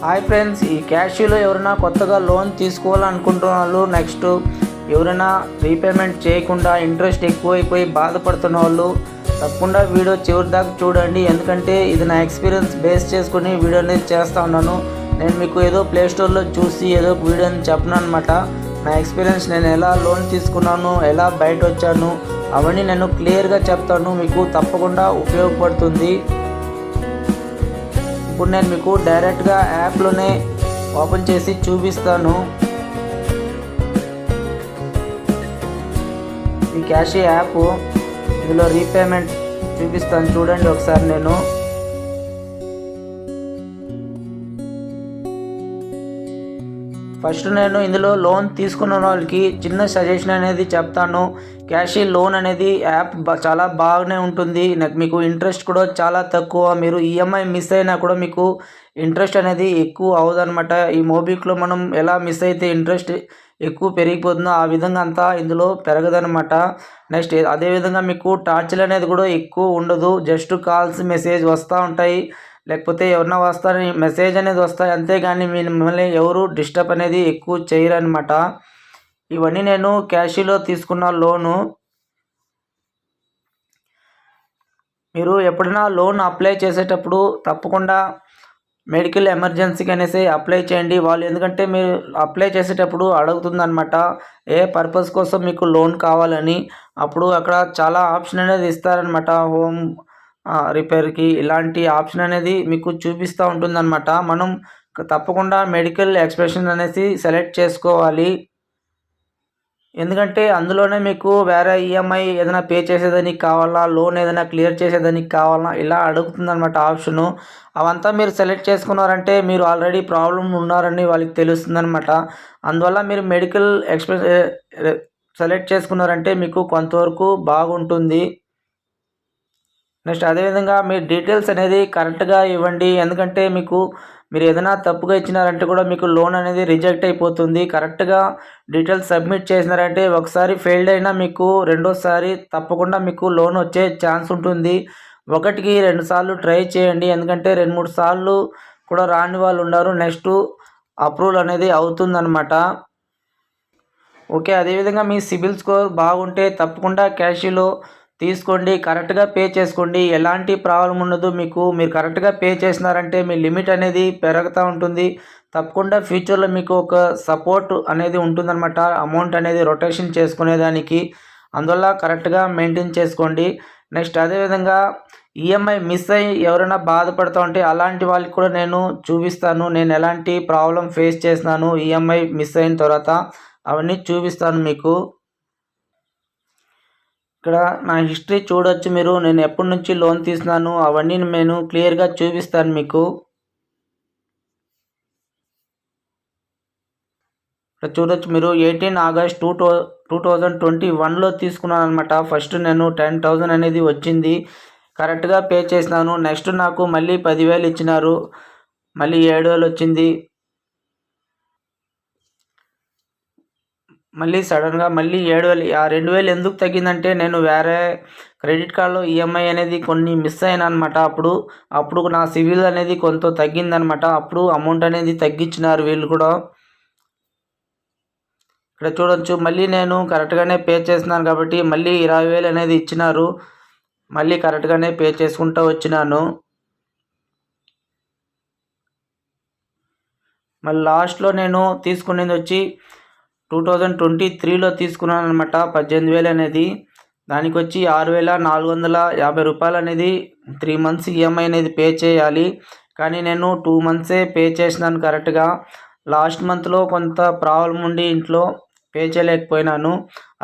Hi friends ఈ క్యాష్యూలో ఎవరైనా కొత్తగా లోన్ తీసుకోవాలనుకుంటున్న వాళ్ళు నెక్స్ట్ ఎవరైనా రీపేమెంట్ చేయకుండా ఇంట్రెస్ట్ ఎక్కువైపోయి బాధపడుతున్న వాళ్ళు తప్పకుండా వీడియో చివరి దాకా చూడండి. ఎందుకంటే ఇది నా ఎక్స్పీరియన్స్ బేస్ చేసుకుని వీడియో అనేది చేస్తూ ఉన్నాను. నేను మీకు ఏదో ప్లే స్టోర్లో చూసి ఏదో ఒక వీడియోని చెప్పను అనమాట నా ఎక్స్పీరియన్స్ నేను ఎలా లోన్ తీసుకున్నాను ఎలా బయట వచ్చాను అవన్నీ నేను క్లియర్గా చెప్తాను. మీకు తప్పకుండా ఉపయోగపడుతుంది. ఇప్పుడు నేను మీకు డైరెక్ట్గా యాప్లోనే ఓపెన్ చేసి చూపిస్తాను. ఈ క్యాష్ యాప్ ఇందులో రీపేమెంట్ చూపిస్తాను. చూడండి ఒకసారి నేను. ఫస్ట్ నేను ఇందులో లోన్ తీసుకున్న వాళ్ళకి చిన్న సజెషన్ అనేది చెప్తాను. క్యాష్ లోన్ అనేది యాప్ చాలా బాగానే ఉంటుంది. మీకు ఇంట్రెస్ట్ కూడా చాలా తక్కువ. మీరు ఈఎంఐ మిస్ అయినా కూడా మీకు ఇంట్రెస్ట్ అనేది ఎక్కువ అవదనమాట ఈ మోబిక్లో మనం ఎలా మిస్ అయితే ఇంట్రెస్ట్ ఎక్కువ పెరిగిపోతుందో ఆ విధంగా అంతా ఇందులో పెరగదనమాట నెక్స్ట్ అదేవిధంగా మీకు టార్చర్ అనేది కూడా ఎక్కువ ఉండదు. జస్ట్ కాల్స్ మెసేజ్ వస్తూ ఉంటాయి. లేకపోతే ఎవరన్నా వస్తారని మెసేజ్ అనేది వస్తాయి. అంతేగాని మీ- మిమ్మల్ని ఎవరు డిస్టర్బ్ అనేది ఎక్కువ చేయరనమాట ఇవన్నీ నేను క్యాషీలో తీసుకున్న లోను. మీరు ఎప్పుడైనా లోన్ అప్లై చేసేటప్పుడు తప్పకుండా మెడికల్ ఎమర్జెన్సీకి అనేసి అప్లై చేయండి. వాళ్ళు ఎందుకంటే మీరు అప్లై చేసేటప్పుడు అడుగుతుందనమాట ఏ పర్పస్ కోసం మీకు లోన్ కావాలని. అప్పుడు అక్కడ చాలా ఆప్షన్ అనేది ఇస్తారనమాట హోమ్ రిపేర్కి ఇలాంటి ఆప్షన్ అనేది మీకు చూపిస్తూ ఉంటుందన్నమాట. మనం తప్పకుండా మెడికల్ ఎక్స్ప్రెషన్ అనేసి సెలెక్ట్ చేసుకోవాలి. ఎందుకంటే అందులోనే మీకు వేరే ఈఎంఐ ఏదైనా పే చేసేదానికి కావాలా లోన్ ఏదైనా క్లియర్ చేసేదానికి కావాలా ఇలా అడుగుతుంది అనమాట ఆప్షను. అవంతా మీరు సెలెక్ట్ చేసుకున్నారంటే మీరు ఆల్రెడీ ప్రాబ్లం ఉన్నారని వాళ్ళకి తెలుస్తుంది అనమాట అందువల్ల మీరు మెడికల్ ఎక్స్ప్రెస్ సెలెక్ట్ చేసుకున్నారంటే మీకు కొంతవరకు బాగుంటుంది. నెక్స్ట్ అదేవిధంగా మీ డీటెయిల్స్ అనేది కరెక్ట్గా ఇవ్వండి. ఎందుకంటే మీకు మీరు ఏదైనా తప్పుగా ఇచ్చినారంటే కూడా మీకు లోన్ అనేది రిజెక్ట్ అయిపోతుంది. కరెక్ట్గా డీటెయిల్స్ సబ్మిట్ చేసినారంటే ఒకసారి ఫెయిల్డ్ అయినా మీకు రెండోసారి తప్పకుండా మీకు లోన్ వచ్చే ఛాన్స్ ఉంటుంది. ఒకటికి రెండు సార్లు ట్రై చేయండి. ఎందుకంటే రెండు మూడు సార్లు కూడా రాని వాళ్ళు ఉన్నారు. నెక్స్ట్ అప్రూవల్ అనేది అవుతుందన్నమాట. ఓకే అదేవిధంగా మీ సిబిల్ స్కోర్ బాగుంటే తప్పకుండా క్యాషీలో తీసుకోండి కరెక్ట్గా పే చేసుకోండి. ఎలాంటి ప్రాబ్లం ఉండదు మీకు. మీరు కరెక్ట్గా పే చేసినారంటే మీ లిమిట్ అనేది పెరుగుతూ ఉంటుంది. తప్పకుండా ఫ్యూచర్లో మీకు ఒక సపోర్ట్ అనేది ఉంటుందన్నమాట. అమౌంట్ అనేది రొటేషన్ చేసుకునేదానికి. అందువల్ల కరెక్ట్గా మెయింటైన్ చేసుకోండి. నెక్స్ట్ అదేవిధంగా ఈఎంఐ మిస్ అయ్యి ఎవరైనా బాధపడుతూ ఉంటే అలాంటి వాళ్ళకి కూడా నేను చూపిస్తాను. నేను ఎలాంటి ప్రాబ్లం ఫేస్ చేసినాను ఈఎంఐ మిస్ అయిన తర్వాత అవన్నీ చూపిస్తాను మీకు. ఇక్కడ నా హిస్టరీ చూడొచ్చు మీరు. నేను ఎప్పటి నుంచి లోన్ తీసినాను అవన్నీ నేను క్లియర్గా చూపిస్తాను మీకు. ఇక్కడ చూడొచ్చు మీరు. Eighteen August two two two thousand twenty వన్లో తీసుకున్నాను అనమాట ఫస్ట్ నేను టెన్ థౌజండ్ అనేది వచ్చింది. కరెక్ట్గా పే చేసినాను. నెక్స్ట్ నాకు మళ్ళీ పదివేలు ఇచ్చినారు. మళ్ళీ ఏడు వేలు వచ్చింది. మళ్ళీ సడన్గా మళ్ళీ ఏడు వేలు ఆ రెండు వేలు ఎందుకు తగ్గిందంటే నేను వేరే క్రెడిట్ కార్డులో ఈఎంఐ అనేది కొన్ని మిస్ అయినా అనమాట అప్పుడు అప్పుడు నా సివిల్ అనేది కొంత తగ్గిందనమాట అప్పుడు అమౌంట్ అనేది తగ్గించినారు వీళ్ళు కూడా. ఇక్కడ చూడొచ్చు మళ్ళీ నేను కరెక్ట్గానే పే చేస్తున్నాను కాబట్టి మళ్ళీ ఇరవై వేలు అనేది ఇచ్చినారు. మళ్ళీ కరెక్ట్గానే పే చేసుకుంటూ వచ్చినాను. మళ్ళీ లాస్ట్లో నేను తీసుకునేది వచ్చి టూ థౌజండ్ ట్వంటీ త్రీలో తీసుకున్నాను అనమాట పద్దెనిమిది వేలు అనేది. దానికి వచ్చి ఆరు వేల నాలుగు వందల యాభై రూపాయలు అనేది త్రీ మంత్స్ ఈఎంఐ అనేది పే చేయాలి. కానీ నేను టూ మంత్సే పే చేసినాను కరెక్ట్గా. లాస్ట్ మంత్లో కొంత ప్రాబ్లం ఉండి ఇంట్లో పే చేయలేకపోయినాను.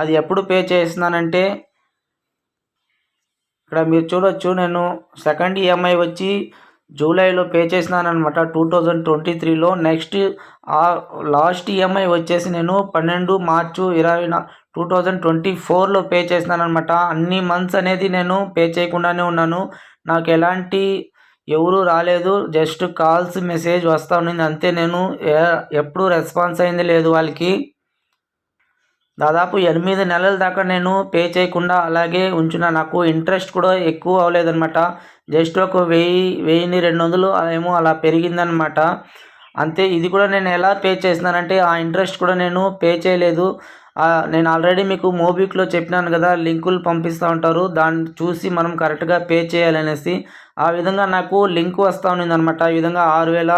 అది ఎప్పుడు పే చేసినానంటే ఇక్కడ మీరు చూడొచ్చు నేను సెకండ్ ఈఎంఐ వచ్చి జూలైలో పే చేసినానమాట టూ థౌజండ్ ట్వంటీ త్రీలో నెక్స్ట్ ఆ లాస్ట్ ఈఎంఐ వచ్చేసి నేను పన్నెండు మార్చు ఇరవై టూ థౌజండ్ ట్వంటీ ఫోర్లో పే చేసినానమాట అన్ని మంత్స్ అనేది నేను పే చేయకుండానే ఉన్నాను. నాకు ఎలాంటి ఎవరు రాలేదు. జస్ట్ కాల్స్ మెసేజ్ వస్తూ ఉన్నింది. అంతే నేను ఎప్పుడు రెస్పాన్స్ అయింది లేదు వాళ్ళకి. దాదాపు ఎనిమిది నెలల దాకా నేను పే చేయకుండా అలాగే ఉంచిన నాకు ఇంట్రెస్ట్ కూడా ఎక్కువ అవ్వలేదన్నమాట. జస్ట్ ఒక వెయ్యి వెయ్యిని రెండు వందలు ఏమో అలా పెరిగిందనమాట అంతే ఇది కూడా నేను ఎలా పే చేసినానంటే ఆ ఇంట్రెస్ట్ కూడా నేను పే చేయలేదు. నేను ఆల్రెడీ మీకు మోబిక్లో చెప్పినాను కదా లింకులు పంపిస్తూ ఉంటారు. దాన్ని చూసి మనం కరెక్ట్గా పే చేయాలనేసి. ఆ విధంగా నాకు లింక్ వస్తూ ఉన్నింది అనమాట ఈ విధంగా ఆరు వేల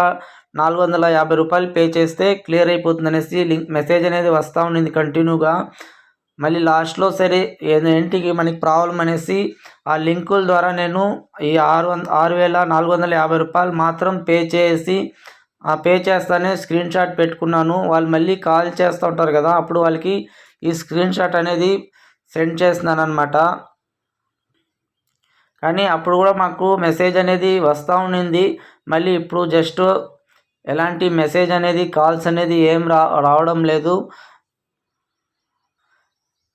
నాలుగు వందల యాభై రూపాయలు పే చేస్తే క్లియర్ అయిపోతుంది అనేసి లింక్ మెసేజ్ అనేది వస్తూ ఉండింది కంటిన్యూగా. మళ్ళీ లాస్ట్లో సరే ఏంటికి మనకి ప్రాబ్లం అనేసి ఆ లింకుల ద్వారా నేను ఈ ఆరు వంద ఆరు వేల నాలుగు వందల యాభై రూపాయలు మాత్రం పే చేసి ఆ పే చేస్తానే స్క్రీన్ షాట్ పెట్టుకున్నాను. వాళ్ళు మళ్ళీ కాల్ చేస్తూ ఉంటారు కదా అప్పుడు వాళ్ళకి ఈ స్క్రీన్ షాట్ అనేది సెండ్ చేస్తున్నాను అనమాట కానీ అప్పుడు కూడా మాకు మెసేజ్ అనేది వస్తూ ఉండింది మళ్ళీ ఇప్పుడు జస్ట్ ఎలాంటి మెసేజ్ అనేది కాల్స్ అనేది ఏం రా రావడం లేదు.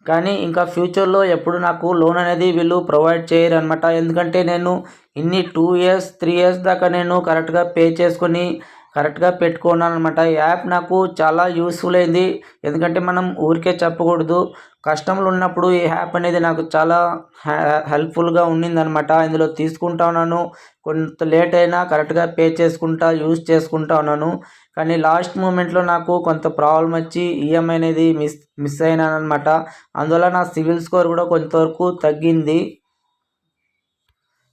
కానీ ఇంకా ఫ్యూచర్లో ఎప్పుడు నాకు లోన్ అనేది వీళ్ళు ప్రొవైడ్ చేయరు అనమాట ఎందుకంటే నేను ఇన్ని టూ ఇయర్స్ త్రీ ఇయర్స్ దాకా నేను కరెక్ట్గా పే చేసుకొని కరెక్ట్గా పెట్టుకున్నాను అనమాట ఈ యాప్ నాకు చాలా యూస్ఫుల్ అయింది. ఎందుకంటే మనం ఊరికే చెప్పకూడదు. కష్టంలో ఉన్నప్పుడు ఈ యాప్ అనేది నాకు చాలా హెల్ప్ఫుల్గా ఉండిందనమాట ఇందులో తీసుకుంటా ఉన్నాను. కొంత లేట్ అయినా కరెక్ట్గా పే చేసుకుంటా యూస్ చేసుకుంటా ఉన్నాను. కానీ లాస్ట్ మూమెంట్లో నాకు కొంత ప్రాబ్లం వచ్చి ఈఎంఐ అనేది మిస్ మిస్ అయినాను అనమాట అందువల్ల నా సివిల్ స్కోర్ కూడా కొంతవరకు తగ్గింది.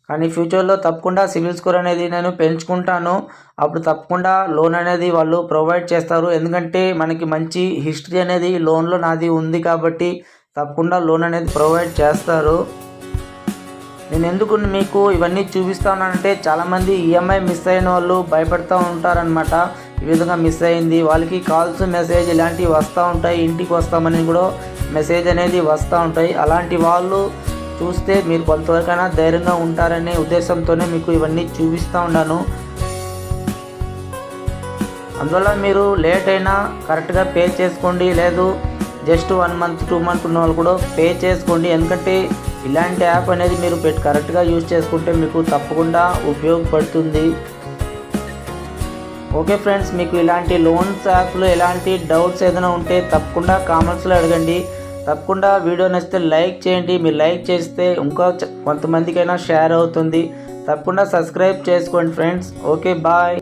కానీ ఫ్యూచర్లో తప్పకుండా సివిల్ స్కోర్ అనేది నేను పెంచుకుంటాను. అప్పుడు తప్పకుండా లోన్ అనేది వాళ్ళు ప్రొవైడ్ చేస్తారు. ఎందుకంటే మనకి మంచి హిస్టరీ అనేది లోన్లో నాది ఉంది కాబట్టి తప్పకుండా లోన్ అనేది ప్రొవైడ్ చేస్తారు. నేను ఎందుకు మీకు ఇవన్నీ చూపిస్తానంటే చాలామంది ఈఎంఐ మిస్ అయిన వాళ్ళు భయపడుతూ ఉంటారనమాట ఈ విధంగా మిస్ అయింది. వాళ్ళకి కాల్స్ మెసేజ్ ఇలాంటివి వస్తూ ఉంటాయి. ఇంటికి వస్తామని కూడా మెసేజ్ అనేది వస్తూ ఉంటాయి. అలాంటి వాళ్ళు చూస్తే మీరు కొంతవరకైనా ధైర్యంగా ఉంటారనే ఉద్దేశంతోనే మీకు ఇవన్నీ చూపిస్తూ ఉన్నాను. అందువల్ల మీరు లేట్ అయినా కరెక్ట్గా పే చేసుకోండి. లేదు just one month two month ఉన్న వాళ్ళు కూడా పే చేసుకోండి. ఎందుకంటే ఇలాంటి యాప్ అనేది మీరు పెట్టి కరెక్ట్గా యూజ్ చేసుకుంటే మీకు తప్పకుండా ఉపయోగపడుతుంది. ఓకే ఫ్రెండ్స్ మీకు ఇలాంటి లోన్స్ యాప్లో ఎలాంటి డౌట్స్ ఏదైనా ఉంటే తప్పకుండా కామెంట్స్లో అడగండి. తప్పకుండా వీడియో నచ్చితే లైక్ చేయండి. మీరు లైక్ చేస్తే ఇంకా కొంతమందికైనా షేర్ అవుతుంది. తప్పకుండా సబ్స్క్రైబ్ చేసుకోండి ఫ్రెండ్స్. Okay bye.